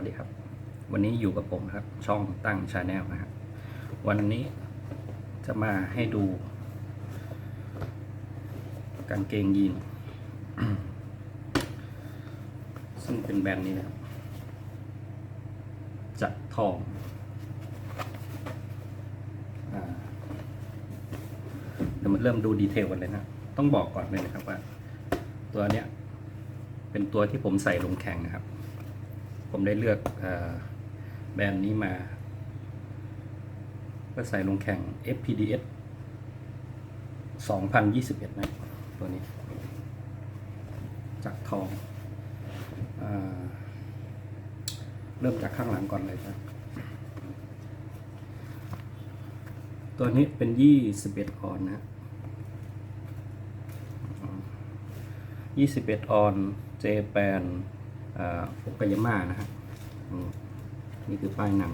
สวัสดีครับ วันนี้อยู่กับผมครับ ช่องตั้งชาแนลนะครับวันนี้จะมาให้ดูกางเกงยีนซึ่งเป็นแบรนด์นี้นะครับจัดทองอเดี๋ยวมาเริ่มดูดีเทลกันเลยนะ ต้องบอกก่อนเลยนะครับว่า ตัวเนี้ย เป็นตัวที่ผมใส่ลงแข่งนะครับ ผมได้เลือกแบรนด์นี้มาเพื่อใส่ลงแข่ง FPDS 2021 นะ ตัวนี้ จากทองอเริ่มจากข้างหลังก่อนเลยครับ ตัวนี้เป็น 21 ออนนะ21 ออนเจแปน โอกายาม่านะฮะอืมนี่คือป้ายหนัง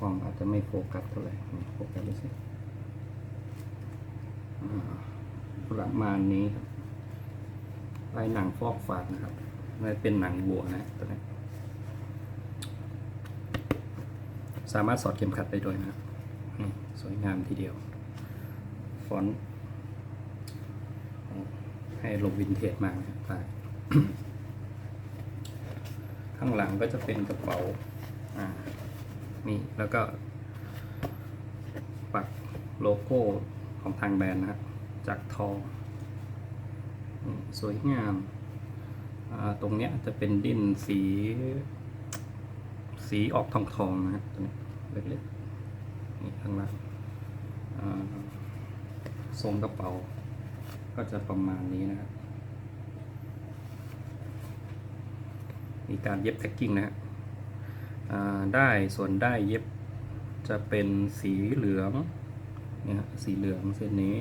กล้องอาจจะไม่โฟกัสเท่าไหร่โฟกัสดูสิอ่ประมาณนี้ครับป้ายหนังฟอกฝาดนะครับไม่เป็นหนังบัวนะตัวนี้สามารถสอดเข็มขัดได้ด้วยนะ สวยงามทีเดียว ฟอนต์ ให้ลงวินเทจมากนะครับป้ายข้างหลังก็จะเป็นกระเป๋า อ่า นี่แล้วก็ปักโลโก้ของทางแบรนด์นะครับจากทองสวยงามอ่าตรงเนี้ยจะเป็นดิ้นสี สีออกทองทองๆนะฮะตัวนี้เล็กๆนี่ข้างล่างอ่าทรงกระเป๋า ก็จะประมาณนี้นะครับมีการเย็บแท็กกิ้งนะฮะได้ส่วนได้เย็บจะเป็นสีเหลืองเนี่ยฮะสีเหลืองเส้นนี้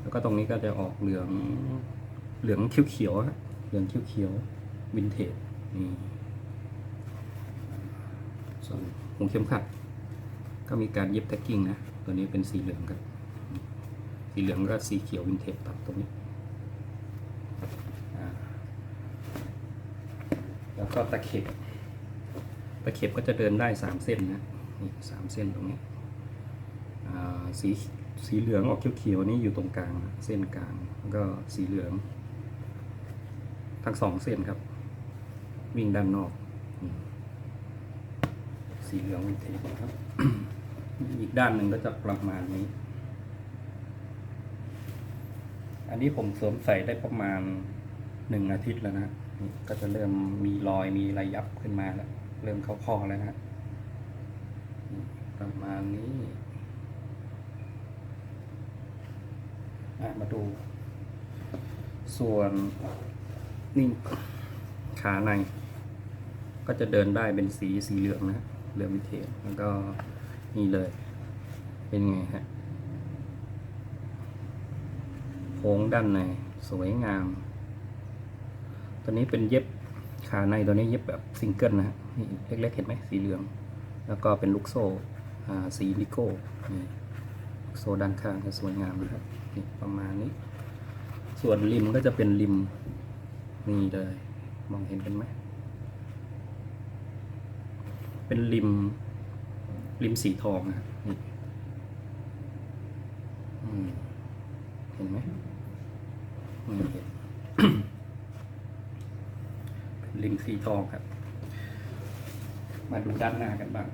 แล้วก็ตรงนี้ก็จะออกเหลืองเหลืองเขียวๆฮะเหลืองเขียวๆวินเทจนี่ส่วนหัวเข็มขัดก็มีการเย็บแท็กกิ้งนะ ตัวนี้เป็นสีเหลืองครับ สีเหลืองก็สีเขียววินเทจตัดตรงนี้ แล้วก็ตะเข็บ ตะเข็บก็จะเดินได้สามเส้นนะนี่สามเส้นตรงนี้สีสีเหลืองออกเขียวๆนี่อยู่ตรงกลางเส้นกลางแล้วก็สีเหลือง ทั้งสองเส้นครับ วิ่งด้านนอก สีเหลืองวินเทจนะครับ อีกด้านหนึ่งก็จะประมาณนี้ อันนี้ผมสวมใส่ได้ประมาณหนึ่งอาทิตย์แล้วนะนก็จะเริ่มมีรอยมีระยับขึ้นมาแล้ว เริ่มเข้าข้อแล้วนะประมาณนี้มาดู ส่วนนี่ขาใน ก็จะเดินได้เป็นสีสีเหลืองนะเหลืองวิเทจแล้วก็นี่เลย เป็นไงฮะ โค้ งด้านในสวยงาม ตัวนี้เป็นเย็บขาในตัวนี้เย็บแบบซิงเกิลนะฮะนี่เล็กๆเห็นไหมสีเหลือง แล้วก็เป็นลูกโซ่สีลิโก้นี่โซ่ด้านข้างก็สวยงามนะครับนี่ประมาณนี้ ส่วนริมก็จะเป็นริมนี่เลย มองเห็นกันไหมเป็นริมริมสีทองนะนี่อืมเห็นไหม ไม่เห็ นเป็นลิงสีทองครับ มาดูด้านหน้ากันบ้าง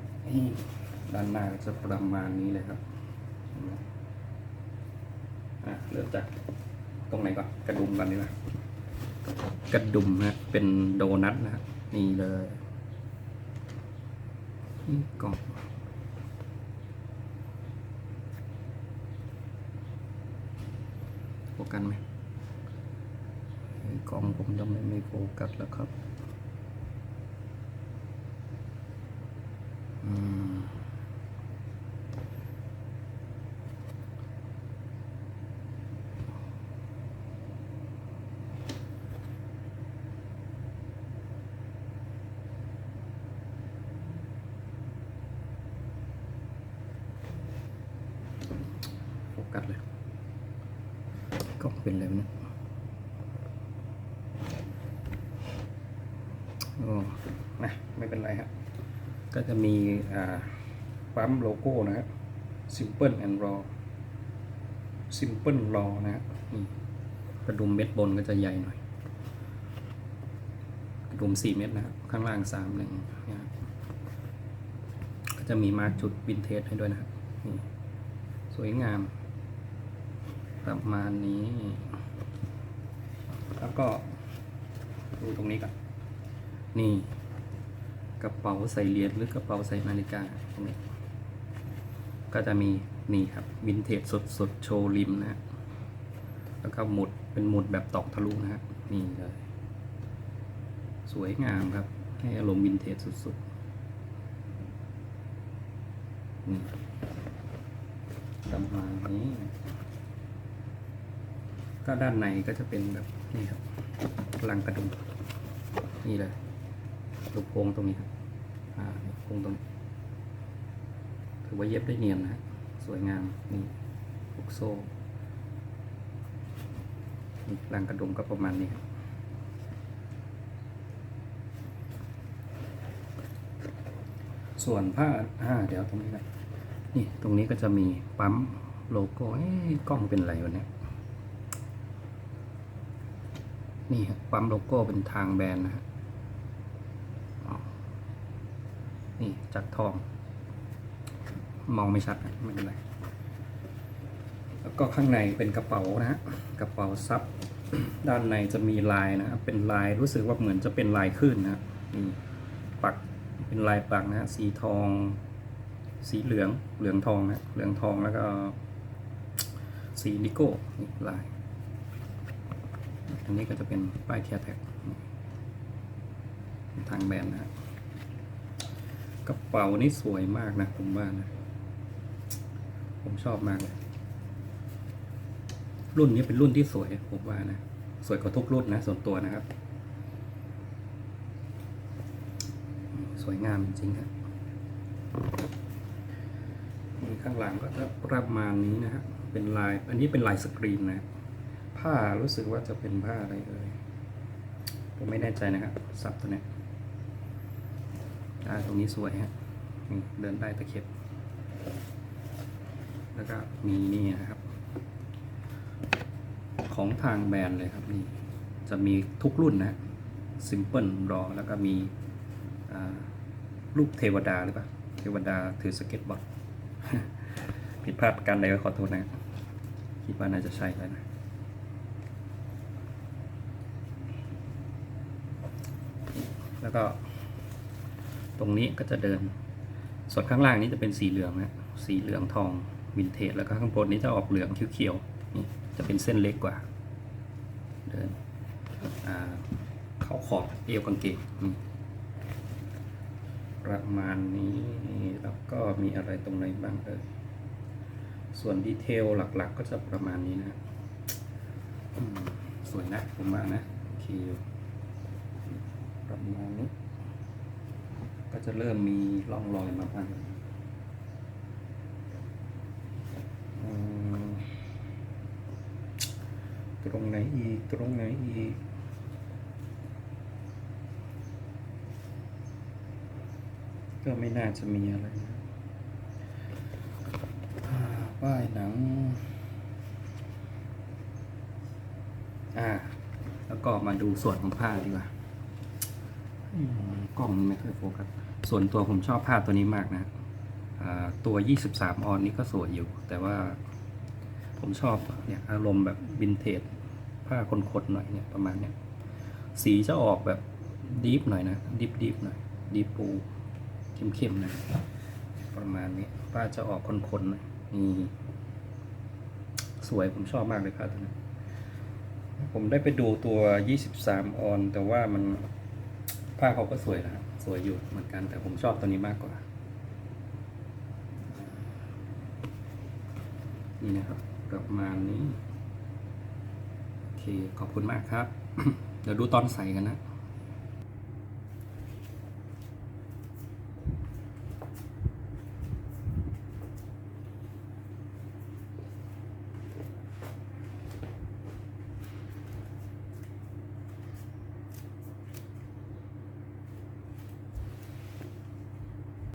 ด้านหน้าจะประมาณนี้เลยครับเห็นไหมอะเริ่มจากตรงไหนก่อนกระดุมก่อนดีกว่ากระดุมนะเป็นโดนัทนะนี่เลยนี่กล่องโฟกัสไหม กล้องผมทำไมไม่โฟกัสแล้วครับโฟกัสเลยกล้องเป็นอะไรวะเนะไม่เป็นไรครับก็จะมีปั๊มโลโก้นะครับ simple and raw simple raw นะฮะนี่กระดุมเม็ดบนก็จะใหญ่หน่อย กระดุม 4 เม็ดนะครับข้างล่าง3หนึ่งนะครับก็จะมีมาร์กจุดวินเทจให้ด้วยนะครับนี่สวยงาม ประมาณนี้ แล้วก็ดูตรงนี้ก่อน นี่กระเป๋าใส่เหรียญหรือกระเป๋าใส่นาฬิกาตรงนี้ก็จะมีนี่ครับวินเทจสดสดๆโชว์ริมนะฮะแล้วก็หมุดเป็นหมุดแบบตอกทะลุนะฮะนี่เลยสวยงามครับ ให้อารมณ์วินเทจสุดๆนี่ประมาณนี้ ก็ด้านในก็จะเป็นแบบนี่ครับลังกระดุมนี่เลย ลูกโป่งตรงนี้ครับลูกโป่งตรงนี้ถือว่าเย็บได้เนียนนะฮะสวยงามนี่ลูกโซ่นี่ลังกระดุมก็ประมาณนี้ครับส่วนผ้าอ่าเดี๋ยวตรงนี้นะนี่ตรงนี้ก็จะมีปั๊มโลโก้เอ๊ะกล้องเป็นอะไรวะเนี่ยนี่ปั๊มโลโก้เป็นทางแบรนด์นะฮะอ๋อ นี่จักทอง มองไม่ชัดไม่เป็นไรแล้วก็ข้างในเป็นกระเป๋านะฮะกระเป๋าซับด้านในจะมีลายนะครับ เป็นลายรู้สึกว่าเหมือนจะเป็นลายขึ้นนะนี่ปักเป็นลายปักนะฮะสีทอง สีเหลืองเหลืองทองนะเหลืองทองแล้วก็ สีนิโก้ลายอันนี้ก็จะเป็นป้ายเทียแท็กทางแบรนด์นะ ระเป๋านี่สวยมากนะ ผมว่านะ ผมชอบมากเลย รุ่นนี้เป็นรุ่นที่สวย ผมว่านะ สวยกว่าทุกรุ่นนะ ส่วนตัวนะครับ สวยงามจริงๆครับข้างหลังก็จะประมาณนี้นะฮะ เป็นลาย อันนี้เป็นลายสกรีนนะ ผ้ารู้สึกว่าจะเป็นผ้าอะไรเอ่ยผมไม่แน่ใจนะครับ สับตัวเนี้ย อ่าตรงนี้สวยฮะนี่เดินได้ตะเข็บ แล้วก็มีนี่นะครับ ของทางแบรนด์เลยครับนี่จะมีทุกรุ่นนะซิมเพิลรอแล้วก็มีรูปเทวดาหรือเปล่า เทวดาถือสเก็ตบอร์ดผิดพลาดการใดก็ขอโทษนะคิดว่าน่าจะใช่แล้วนะแล้วก็ ตรงนี้ก็จะเดิน ส่วนข้างล่างนี้จะเป็นสีเหลืองนะสีเหลืองทองวินเทจแล้วก็ข้างบนนี้จะออกเหลืองเขียวๆนี่จะเป็นเส้นเล็กกว่า เดินเข้าขอบเอวกางเกงนี่ประมาณนี้แล้วก็มีอะไรตรงไหนบ้างเออส่วนดีเทลหลักๆ ก็จะประมาณนี้นะสวยนะผมว่านะโอเคอยู่ประมาณนี้ ก็จะเริ่มมีร่องรอยมาบ้างตรงไหนอีก ตรงไหนอีกก็ไม่น่าจะมีอะไรนะอ่าป้ายหนัง อ่า แล้วก็มาดูส่วนของผ้าดีกว่า กล้องไม่ค่อยโฟกัสส่วนตัวผมชอบผ้าตัวนี้มากนะอ่าตัว 23 ออนนี่ก็สวยอยู่ แต่ว่าผมชอบเนี่ยอารมณ์แบบวินเทจผ้าคนๆหน่อยเนี่ยประมาณเนี้ยสีจะออกแบบดีฟหน่อยนะดีฟดีฟหน่อยดีฟปูเข้มๆนะประมาณนี้ผ้าจะออกคนๆหน่อยนี่สวยผมชอบมากเลยผ้าตัวนี้ผมได้ไปดูตัว 23 ออน แต่ว่ามัน ผ้าเขาก็สวยนะครับสวยอยู่เหมือนกัน แต่ผมชอบตัวนี้มากกว่า นี่นะครับประมาณนี้ โอเค ขอบคุณมากครับ เดี๋ยวดูตอนใส่กันนะ